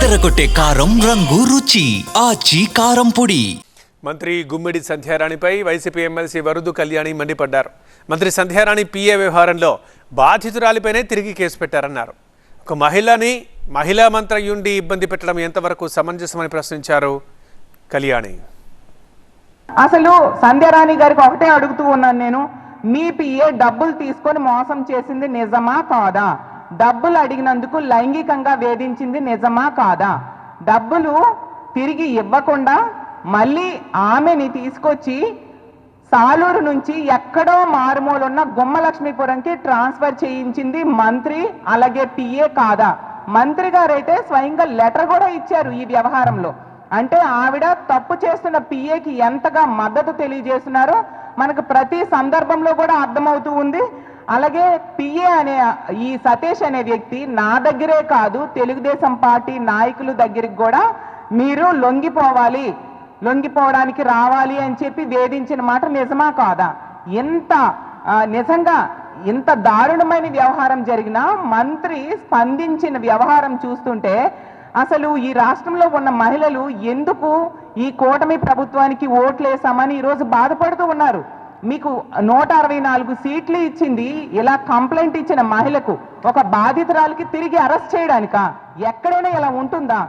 అదరగొట్టే కారం రంగు రుచి ఆచి కారం పొడి. మంత్రి గుమ్మిడి సంధ్యారాణిపై వైసీపీ ఎమ్మెల్సీ వరుదు కళ్యాణి మండిపడ్డారు. మంత్రి సంధ్యారాణి పిఏ వ్యవహారంలో బాధితురాలిపైనే తిరిగి కేసు పెట్టారన్నారు. ఒక మహిళని మహిళా మంత్రయుండి ఇబ్బంది పెట్టడం ఎంతవరకు సమంజసమని ప్రశ్నించారు కళ్యాణి. అసలు సంధ్యారాణి గారికి ఒకటే అడుగుతూ ఉన్నాను నేను మీ పిఏ డబ్బులు తీసుకొని మోసం చేసింది నిజమా కాదా? డబ్బులు అడిగినందుకు లైంగికంగా వేధించింది నిజమా కాదా? డబ్బులు తిరిగి ఇవ్వకుండా మళ్ళీ ఆమెని తీసుకొచ్చి సాలూరు నుంచి ఎక్కడో మారుమూలున్న గుమ్మలక్ష్మీపురంకి ట్రాన్స్ఫర్ చేయించింది మంత్రి అలాగే పిఏ కాదా? మంత్రి గారైతే స్వయంగా లెటర్ కూడా ఇచ్చారు ఈ వ్యవహారంలో. అంటే ఆవిడ తప్పు చేస్తున్న పిఏకి ఎంతగా మద్దతు తెలియజేస్తున్నారో మనకు ప్రతి సందర్భంలో కూడా అర్థమవుతూ ఉంది. అలాగే పిఏ అనే ఈ సతీష్ అనే వ్యక్తి నా దగ్గరే కాదు తెలుగుదేశం పార్టీ నాయకుల దగ్గరికి కూడా మీరు లొంగిపోవాలి లొంగిపోవడానికి రావాలి అని చెప్పి వేధించిన మాట నిజమా కాదా? ఎంత నిజంగా ఇంత దారుణమైన వ్యవహారం జరిగినా మంత్రి స్పందించిన వ్యవహారం చూస్తుంటే అసలు ఈ రాష్ట్రంలో ఉన్న మహిళలు ఎందుకు ఈ కూటమి ప్రభుత్వానికి ఓట్లేసామని ఈరోజు బాధపడుతూ ఉన్నారు. మీకు నూట అరవై నాలుగు సీట్లు ఇచ్చింది ఇలా కంప్లైంట్ ఇచ్చిన మహిళకు ఒక బాధితురాలకి తిరిగి అరెస్ట్ చేయడానికా? ఎక్కడైనా ఇలా ఉంటుందా?